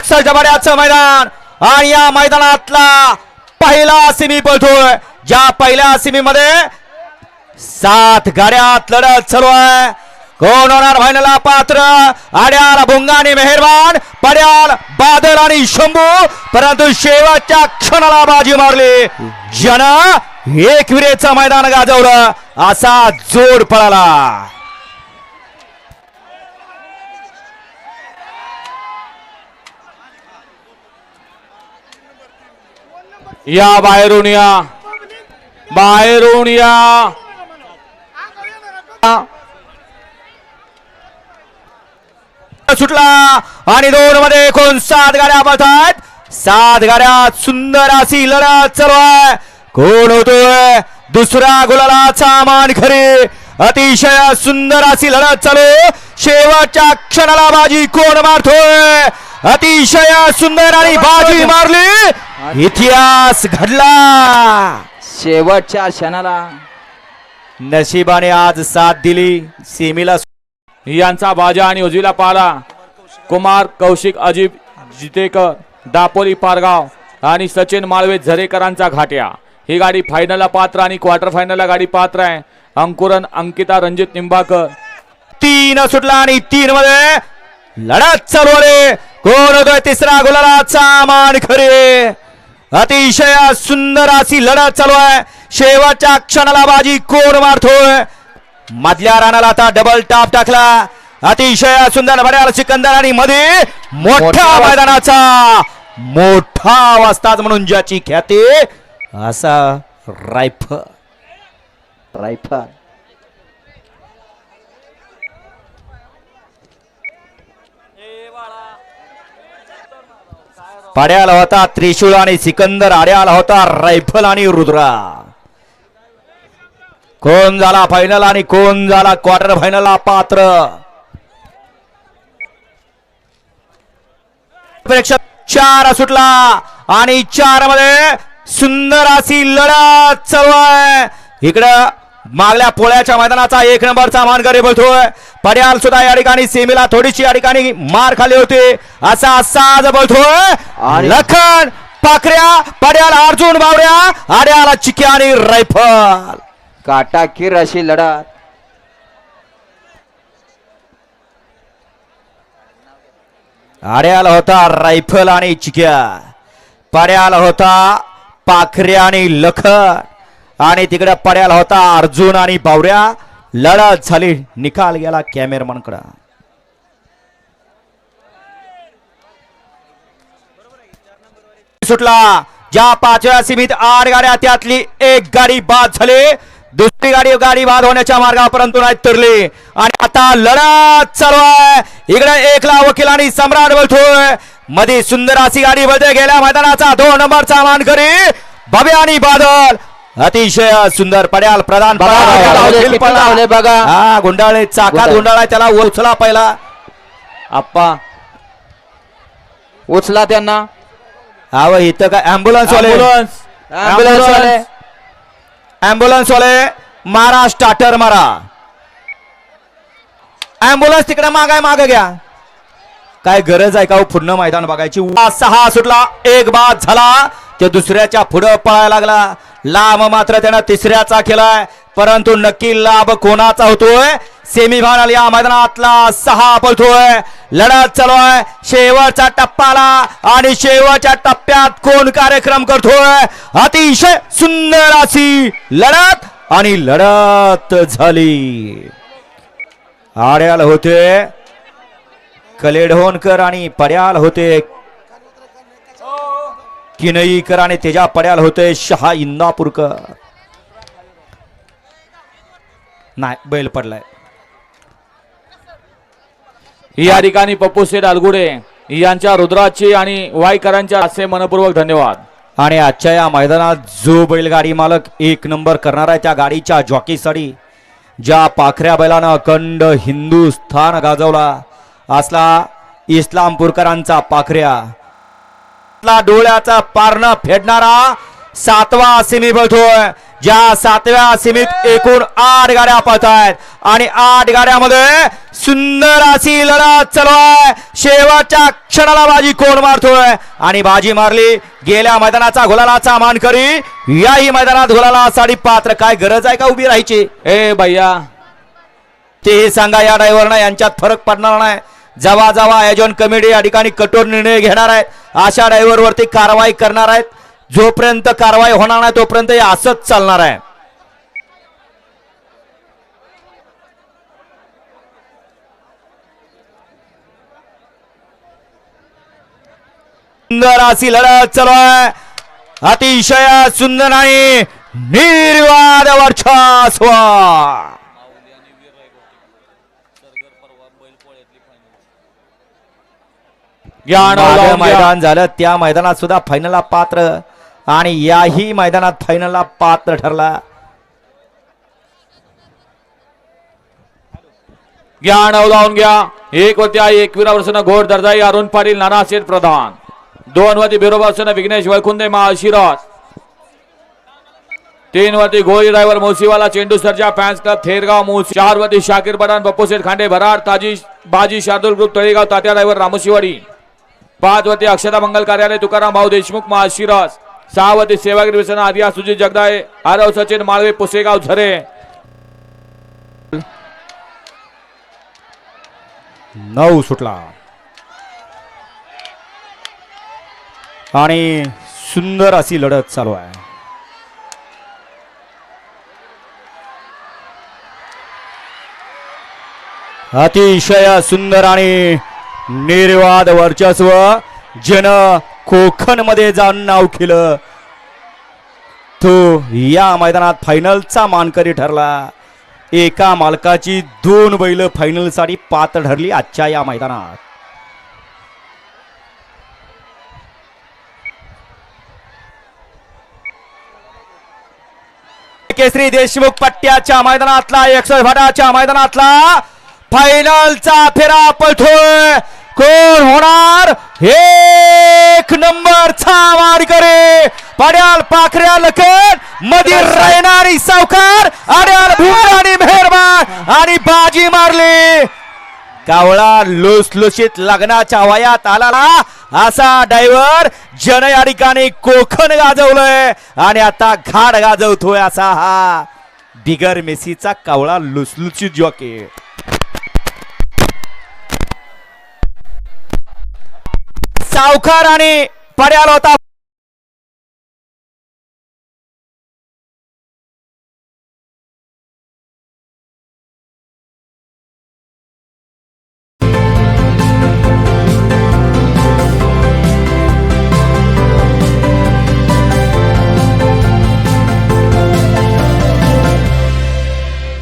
सक्षल जबाड्याचं मैदान. आणि या मैदानातला पहिला सिमी पळतोय. ज्या पहिल्या सिमीमध्ये सात गाड्यात लढत चालू आहे. कोण होणार फायनलला पात्र? आड्याल भुंगा आणि मेहरबान पड्याल बादल आणि शंभू. परंतु शेवटच्या क्षणाला बाजी मारली. ज्यानं एक विरेचं मैदान गाजवलं. असा जोड पळाला. या बाहेरून या. बाहेरून या. सुटला आणि दोन मध्ये एकूण सात गाड्या पळतात. सात गाड्या सुंदर अशी लढत चालू आहे. कोण होतोय? दुसरा गुलालाचा मान खरे. अतिशय सुंदर अशी लढत चालू. शेवटच्या क्षणाला बाजी कोण मारतोय? अतिशय सुंदर आणि बाजी मारली. इतिहास घडला. शेवटच्या क्षणाला. नशिबाने आज साथ दिली सेमीला यांचा बाजा आणि उजवीला पाला. कुमार कौशिक अजिब जितेकर दापोली पारगाव आणि सचिन माळवे झरेकरांचा घाट्या. ही गाडी फायनलला पात्र आणि क्वार्टर फायनलला गाडी पात्र आहे. अंकुरन अंकिता रणजित निंबाकर तीन सुटला आणि तीन मध्ये लढत चालू आहे कोण होतोय तिसरा गुलालाचा मान खरे. अतिशय सुंदर अशी लढत चालू आहे. शेवटच्या क्षणाला बाजी कोण मारतोय? मधल्या रानाला आता डबल टाप टाकला. अतिशय सुंदर भड्याल सिकंदर आणि मध्ये मोठ्या मोठा मैदानाचा मोठा वाजताच म्हणून ज्याची ख्याती असा रायफल. रायफल. पाड्याला होता त्रिशूळ आणि सिकंदर आड्याला होता रायफल आणि रुद्रा. कोण झाला फायनल आणि कोण झाला क्वार्टर फायनलला पात्र? प्रेक्षक चार सुटला आणि चारमध्ये सुंदर अशी लढा चालू आहे. इकडं मागल्या पोळ्याच्या मैदानाचा एक नंबरचा मानकरी बोलतोय पड्याल सुद्धा या ठिकाणी सेमीला थोडीशी या ठिकाणी मार खाली होते. असा साज बोलतोय. लखन पाखऱ्या पड्याल अर्जुन बावऱ्या आड्याला चिक्या आणि रायफल. काटाकीर अशी लढत. आड्याला होता रायफल आणि चिक्या पाड्याला होता पाखऱ्या आणि लखन. आणि तिकडे पड्याला होता अर्जुन आणि बावऱ्या. लढत झाली. निकाल गेला कॅमेरमॅनकडे. सुटला. ज्या पाचव्या सीमित आठ गाड्या त्यातली एक गाडी बाद झाली. दुसरी गाडी गाडी बाद होण्याच्या मार्गावर परंतु नाही तरली. आणि आता लढत चालू आहे. इकडे एकला वकील आणि सम्राट बोलतोयमध्ये सुंदर अशी गाडी बोलते गेल्या मैदानाचा दोन नंबरचा मानकरी. भव्य आणि बादल. अतिशय सुंदर पड्याल प्रधान बघा. हा गुंडाळे चाकात गुंडाळे. त्याला उचला पहिला. आप्पा उचला त्यांना. हा इथं काय अँब्युलन्स वाले. ऍम्ब्युलन्स वाले. अँब्युलन्स वाले मारा स्टार्टर मारा. अँब्युलन्स तिकडे मागाय माग घ्या. काय गरज आहे का हो पूर्ण मैदान बघायची? सहा सुटला एक बाद झाला. ते दुसऱ्याच्या पुढं पळायला लागला. लांब मात्र त्यानं तिसऱ्याचा केलाय. परंतु नक्की लाभ कोणाचा होतोय? सेमीफायनल या मैदानातला सहा पळतोय. लढत चालू आहे. शेवटचा टप्पाला आणि शेवटच्या टप्प्यात कोण कार्यक्रम करतोय? अतिशय सुंदर अशी लढत आणि लढत झाली. आड्याल होते कलेडहोनकर आणि पड्याल होते किनईकर आणि तेजा पड्याल होते शहा इंदापूरकर. नाही बैल पडलाय. या ठिकाणी पप्पू शेठ अलगुडे यांच्या रुद्राची आणि वाईकरांच्या असे मनपूर्वक धन्यवाद. आणि आजच्या या मैदानात जो बैलगाडी मालक एक नंबर करणार आहे त्या गाडीच्या जॉकीसाठी ज्या पाखऱ्या बैलानं अखंड हिंदुस्थान गाजवला असला इस्लामपूरकरांचा पाखऱ्या. आपला डोळ्याचा पारणं फेडणारा सातवा सेमी बोलतोय ज्या सातव्या सीमित एकूण आठ गाड्या पळत आहेत आणि आठ गाड्यामध्ये सुंदर अशी लढत चालू आहे. शेवटच्या क्षणाला बाजी कोण मारतोय? आणि बाजी मारली गेल्या मैदानाचा गुलालाचा मानकरी याही मैदानात गुलालासाठी पात्र काय गरज आहे का उभी राहायची? ए भैया. तेही सांगा या ड्रायव्हरना यांच्यात फरक पडणार नाही. जवा जवा आयोजन कमिटी या ठिकाणी कठोर निर्णय घेणार आहेत अशा ड्रायव्हर वरती कारवाई करणार आहेत. जोपर्यंत कारवाई होणार नाही तोपर्यंत हे असंच चालणार आहे. सुंदर अशी लढत चालू आहे. अतिशय सुंदर आणि निर्वाद वर्षास्वा मागं घ्या. मैदान झालं. त्या मैदानात सुद्धा फायनलला पात्र. आणि याही मैदानात फायनलला पात्र ठरला. ज्ञान लावून घ्या. एक वरती आहे एकविरा वर्षानं घोड दर्जाई अरुण पाटील नाना शेठ प्रधान. दोन वरती बिरोबा वर्षानं विघ्नेश वळखुंदे माळशिरस. तीन वरती गोळी ड्रायव्हर मोसीवाला चेंडू सरजा फॅन्स क्लब थेरगाव मूस. चार वरती शाकीर पठाण बप्पू शेठ खांडे भराड ताजी बाजी शार्दूल ग्रुप तळेगाव तात्या ड्रायव्हर रामशिवाडी पाचवती अक्षता मंगल कार्यालय तुकाराम भाऊ देशमुख माळशिरस सहावरती सेवागिरी व्यसन आदिया सुजित जगदाळे आरव सचिन माळवे पुसेगाव झरे. नऊ सुटला. आणि सुंदर अशी लढत चालू आहे. अतिशय सुंदर आणि निर्वाद वर्चस्व जन कोकणमध्ये जाऊन नाव केलं. तो या मैदानात फायनलचा मानकरी ठरला. एका मालकाची दोन बैल फायनलसाठी पात्र ठरली आजच्या या मैदानात. केसरी देशमुख पट्ट्याच्या मैदानातला एकशे भटाच्या मैदानातला फायनलचा फेरा पळतोय कोण होणार? एक नंबरचा करे. पड्याल पाखऱ्या लखनमध्ये राहणारी सावकार अड्याल आणि मेहरबान आणि बाजी मारली. कावळा लुसलुशीत लग्नाच्या वयात आला असा डायव्हर जन या ठिकाणी कोकण गाजवलंय आणि आता घाट गाजवतोय असा हा. बिगर मेसीचा कावळा लुसलुशीत जॉके सावकार आणि पड्याला होता